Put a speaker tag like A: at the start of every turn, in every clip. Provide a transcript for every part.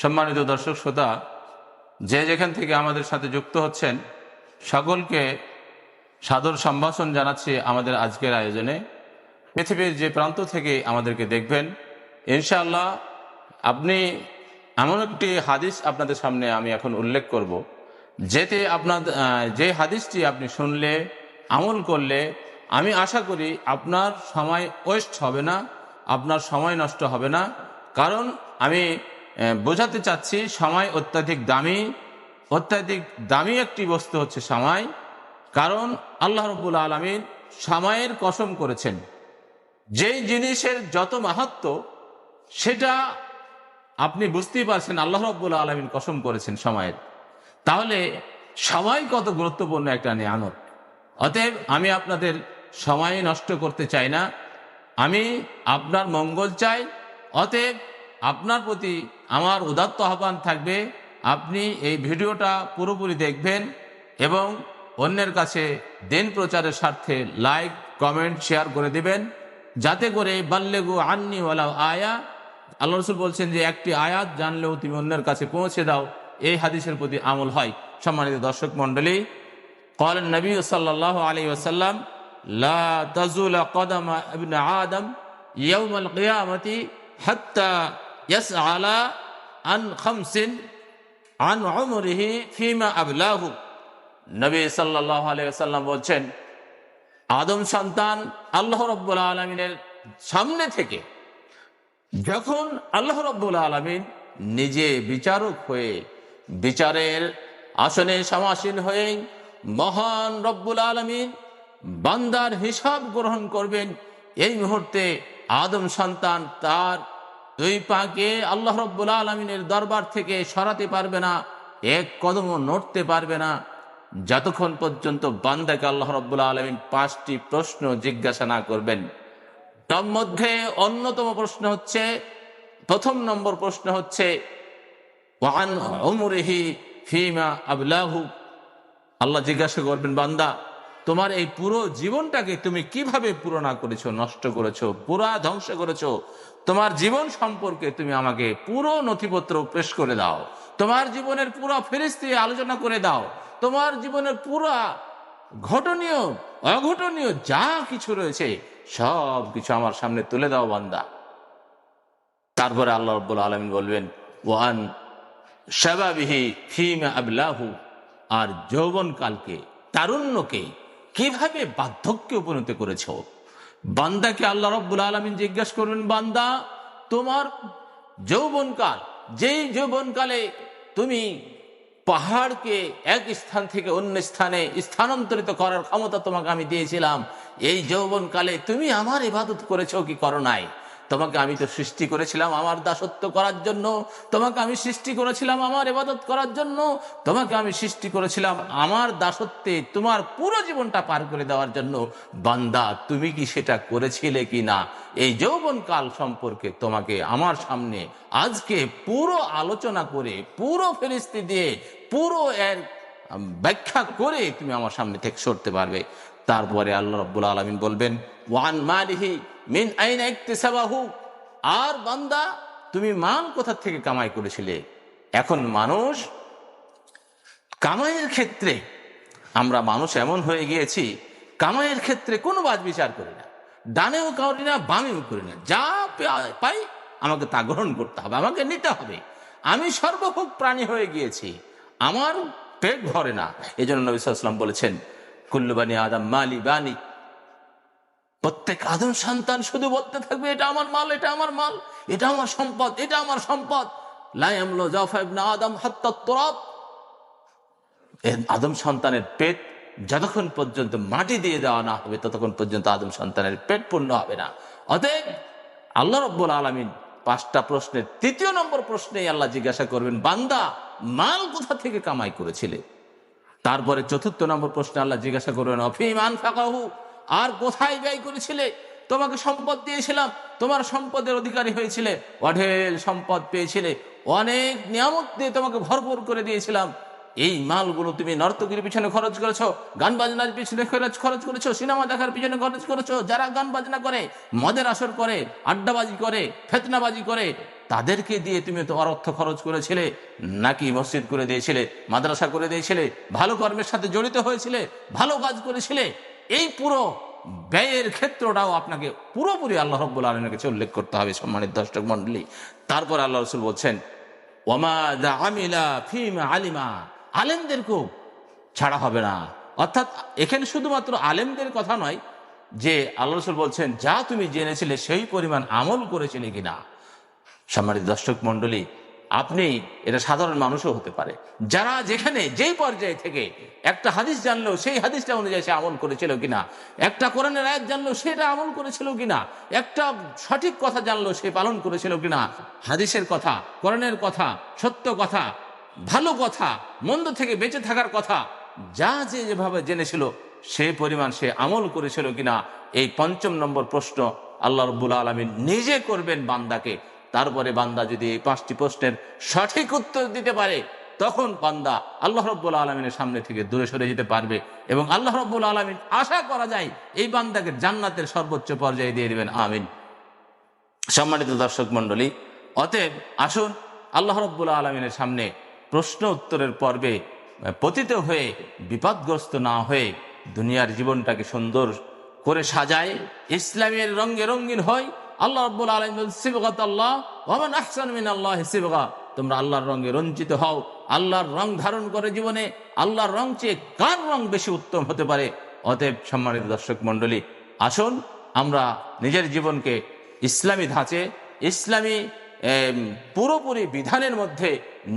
A: সম্মানিত দর্শক শ্রোতা, যে যেখান থেকে আমাদের সাথে যুক্ত হচ্ছেন, সকলকে সাদর সম্ভাষণ জানাচ্ছি আমাদের আজকের আয়োজনে। পৃথিবীর যে প্রান্ত থেকে আমাদেরকে দেখবেন, ইনশাআল্লাহ আপনি এমন একটি হাদিস আপনাদের সামনে আমি এখন উল্লেখ করব, যেতে আপনার, যে হাদিসটি আপনি শুনলে, আমল করলে, আমি আশা করি আপনার সময় ওয়েস্ট হবে না, আপনার সময় নষ্ট হবে না। কারণ আমি বোঝাতে চাচ্ছি, সময় অত্যাধিক দামি অত্যাধিক দামি একটি বস্তু হচ্ছে সময়, কারণ আল্লাহ রব্বুল আলমিন সময়ের কসম করেছেন। যেই জিনিসের যত মাহাত্ম সেটা আপনি বুঝতেই পারছেন আল্লাহ রব্বুল আলমিন কসম করেছেন সময়ের। তাহলে সময় কত গুরুত্বপূর্ণ একটা নিয়ামত। অতএব আমি আপনাদের সময় নষ্ট করতে চাই না। আমি আপনার মঙ্গল চাই। অতএব আপনার প্রতি আমার উদাত্ত আহ্বান থাকবে আপনি এই ভিডিওটা পুরোপুরি দেখবেন এবং অন্যের কাছে দিন প্রচারের স্বার্থে লাইক কমেন্ট শেয়ার করে দিবেন যাতে করে বাল্লেগু আন্নি ওয়ালা আয়া আল্লাহ রসুল বলছেন যে একটি আয়াত জানলেও তুমি অন্যের কাছে পৌঁছে দাও এই হাদিসের প্রতি আমল হয় সম্মানিত দর্শক মন্ডলী قال النبي صلى الله عليه وسلم لا تزول قدم ابن آدم يوم القيامة حتى ইয়াস আলা আন খামসিন আন অমরিহি ফিমা আবলাহু নবী সাল্লাহ আলিয়াল্লাম বলছেন, আদম সন্তান আল্লাহ রব্বুল আলমিনের সামনে থেকে যখন আল্লাহ রব্বুল আলমিন নিজে বিচারক হয়ে বিচারের আসনে সমাসীন হয়ে মহান রব্বুল আলমিন বান্দার হিসাব গ্রহণ করবেন, এই মুহূর্তে আদম সন্তান তার দুই পাকে আল্লাহ রব্বুল আলমিনের দরবার থেকে সরাতে পারবে না, এক কদমও নড়তে পারবে না। যতক্ষণ পর্যন্ত বান্দাকে আল্লাহ রব্বুল আলমিন পাঁচটি প্রশ্ন জিজ্ঞাসা না করবেন মধ্যে অন্যতম প্রশ্ন হচ্ছে, প্রথম নম্বর প্রশ্ন হচ্ছে ফিমা আবলাহু? আল্লাহ জিজ্ঞাসা করবেন, বান্দা তোমার এই পুরো জীবনটাকে তুমি কীভাবে পুরোনা করেছ, নষ্ট করেছ, পুরা ধ্বংস করেছ, তোমার জীবন সম্পর্কে তুমি আমাকে পুরো নথিপত্র পেশ করে দাও। তোমার জীবনের পুরো ফেরিস্তি আলোচনা করে দাও। তোমার জীবনের পুরা ঘটনীয়, অঘটনীয় যা কিছু রয়েছে, সব কিছু আমার সামনে তুলে দাও বান্দা। তারপরে আল্লাহ রব্বুল আলমিন বলবেন, ওয়ান শাবাবিহি ফিমা আবলাহু, আর যৌবনকালকে, তারুণ্যকে কীভাবে বার্ধক্যে উপনীত করেছ? বান্দাকে আল্লাহ রব্বুল আলমিন জিজ্ঞেস করবেন বান্দা, তোমার যৌবনকাল, যেই যৌবনকালে তুমি পাহাড়কে এক স্থান থেকে অন্য স্থানে স্থানান্তরিত করার ক্ষমতা তোমাকে আমি দিয়েছিলাম, এই যৌবনকালে তুমি আমার ইবাদত করেছ কি করো নাই? তোমাকে আমি তো সৃষ্টি করেছিলাম আমার দাসত্ব করার জন্য। তোমাকে আমি সৃষ্টি করেছিলাম আমার ইবাদত করার জন্য। তোমাকে আমি সৃষ্টি করেছিলাম আমার দাসত্বে তোমার পুরো জীবনটা পার করে দেওয়ার জন্য। বান্দা, তুমি কি সেটা করেছিলে কি না এই যৌবন কাল সম্পর্কে তোমাকে আমার সামনে আজকে পুরো আলোচনা করে, পুরো ফেরিস্তি দিয়ে, পুরো এর ব্যাখ্যা করে তুমি আমার সামনে থেকে সরতে পারবে। তারপরে আল্লাহ রব্বুল আলমিন বলবেন ওয়ান মালিহি মিন আইন ইকতিসাবাহু। আর বান্দা, তুমি মান কোথা থেকে কামাই করেছিলে? এখন মানুষ কামাইয়ের ক্ষেত্রে, আমরা মানুষ এমন হয়ে গিয়েছি, কামাইয়ের ক্ষেত্রে কোনো বাজ বিচার করি না। ডানেও করি না, বামেও করি না। যা পাই আমাকে তা গ্রহণ করতে হবে, আমাকে নিতে হবে। আমি সর্বভোগ প্রাণী হয়ে গিয়েছি, আমার পেট ভরে না। এই জন্য নবী সাল্লাম বলেছেন কুল্লুবানি আদম, মালি বানি প্রত্যেক আদম সন্তান শুধু বলতে থাকবে, এটা আমার মাল, এটা আমার মাল, এটা আমার সম্পদ, এটা আমার সম্পদ। আদম আদম সন্তানের পেট যতক্ষণ পর্যন্ত মাটি দিয়ে দেওয়া না হবে, ততক্ষণ পর্যন্ত আদম সন্তানের পেট পূর্ণ হবে না। অতএব আল্লাহ রব্বুল আলমিন পাঁচটা প্রশ্নের, তৃতীয় নম্বর প্রশ্নে আল্লাহ জিজ্ঞাসা করবেন, বান্দা, মাল কোথা থেকে কামাই করেছিলে? তারপরে চতুর্থ নম্বর প্রশ্নে আল্লাহ জিজ্ঞাসা করবেন অফিমান ফাঁকাহু? আর কোথায় ব্যয় করেছিলে? তোমাকে সম্পদ দিয়েছিলাম, তোমার সম্পদের অধিকারী হয়েছিলে, অঢেল সম্পদ পেয়েছিলে, অনেক নিয়ামত দিয়ে তোমাকে ভরপুর করে দিয়েছিলাম। এই মালগুলো তুমি নর্তকীর পিছনে খরচ করেছ, গান বাজনার পিছনে খরচ খরচ করেছ, সিনেমা দেখার পিছনে খরচ করেছ, যারা গান বাজনা করে, মদের আসর করে, আড্ডাবাজি করে, ফেতনাবাজি করে, তাদেরকে দিয়ে তুমি তোমার অর্থ খরচ করেছিলে, নাকি মসজিদ করে দিয়েছিলে, মাদ্রাসা করে দিয়েছিলে, ভালো কর্মের সাথে জড়িত হয়েছিলে, ভালো কাজ করেছিলে এই পুরো ব্যয়ের ক্ষেত্রটাও আপনাকে পুরোপুরি আল্লাহ রব্বুল আলমের কাছে উল্লেখ করতে হবে সম্মানিত দর্শক মন্ডলী তারপর আল্লাহ রসুল বলছেন, ওমা দা আমিলা ফিমা আলিমা। আলেমদেরকেও ছাড়া হবে না। অর্থাৎ এখানে শুধুমাত্র আলেমদের কথা নয়, যে আল্লাহ রসুল বলছেন, যা তুমি জেনেছিলে সেই পরিমাণ আমল করেছিলে কিনা? সম্মানিত দর্শক মন্ডলী আপনি এটা সাধারণ মানুষও হতে পারে। যারা যেখানে যেই পর্যায়ে থেকে একটা হাদিস জানলো, সেই হাদিসটা অনুযায়ী সে আমল করেছিল কিনা? একটা কোরআনের আয়াত জানলো, সেটা আমল করেছিল কিনা? একটা সঠিক কথা জানলো, সে পালন করেছিল কিনা? হাদিসের কথা, কোরআনের কথা, সত্য কথা, ভালো কথা, মন্দ থেকে বেঁচে থাকার কথা, যা যে যেভাবে জেনেছিল সেই পরিমাণ সে আমল করেছিল কিনা? এই পঞ্চম নম্বর প্রশ্ন আল্লাহ রব্বুল আলমী নিজে করবেন বান্দাকে। তারপরে বান্দা যদি এই পাঁচটি প্রশ্নের সঠিক উত্তর দিতে পারে, তখন বান্দা আল্লাহ রব্বুল আলমিনের সামনে থেকে দূরে সরে যেতে পারবে এবং আল্লাহ রব্বুল আলমিন আশা করা যায় এই বান্দাকে জান্নাতের সর্বোচ্চ পর্যায়ে দিয়ে দেবেন, আমিন। সম্মানিত দর্শক মন্ডলী অতএব আসুন আল্লাহ রব্বুল আলমিনের সামনে প্রশ্ন উত্তরের পর্বে পতিত হয়ে, বিপদগ্রস্ত না হয়ে দুনিয়ার জীবনটাকে সুন্দর করে সাজায়, ইসলামের রঙে রঙিন হয় আল্লাহ রব্বুল আলম সিবগাত আল্লাহ মিন আল্লাহ সিবগা। তোমরা আল্লাহর রঙে রঞ্জিত হও। আল্লাহর রং ধারণ করে জীবনে। আল্লাহর রং চেয়ে কার রং বেশি উত্তম হতে পারে? অতএব সম্মানিত দর্শক মন্ডলী আসুন আমরা নিজের জীবনকে ইসলামী ধাঁচে, ইসলামী পুরোপুরি বিধানের মধ্যে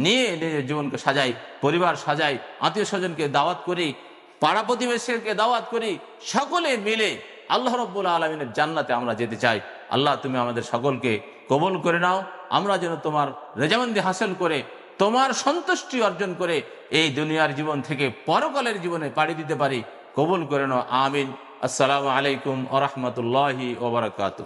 A: নিয়ে নিজের জীবনকে সাজাই, পরিবার সাজাই, আত্মীয় স্বজনকে দাওয়াত করি, পাড়া প্রতিবেশীকে দাওয়াত করি, সকলে মিলে আল্লাহ রব্বুল আলমিনের জান্নাতে আমরা যেতে চাই। আল্লাহ, তুমি আমাদের সকলকে কবল করে নাও। আমরা যেন তোমার রেজামন্দি হাসিল করে, তোমার সন্তুষ্টি অর্জন করে এই দুনিয়ার জীবন থেকে পরকালের জীবনে পাড়ি দিতে পারি। কবুল করে নাও। আমিন। আসসালামু আলাইকুম আ রহমতুল্লাহি ওবরাকাতু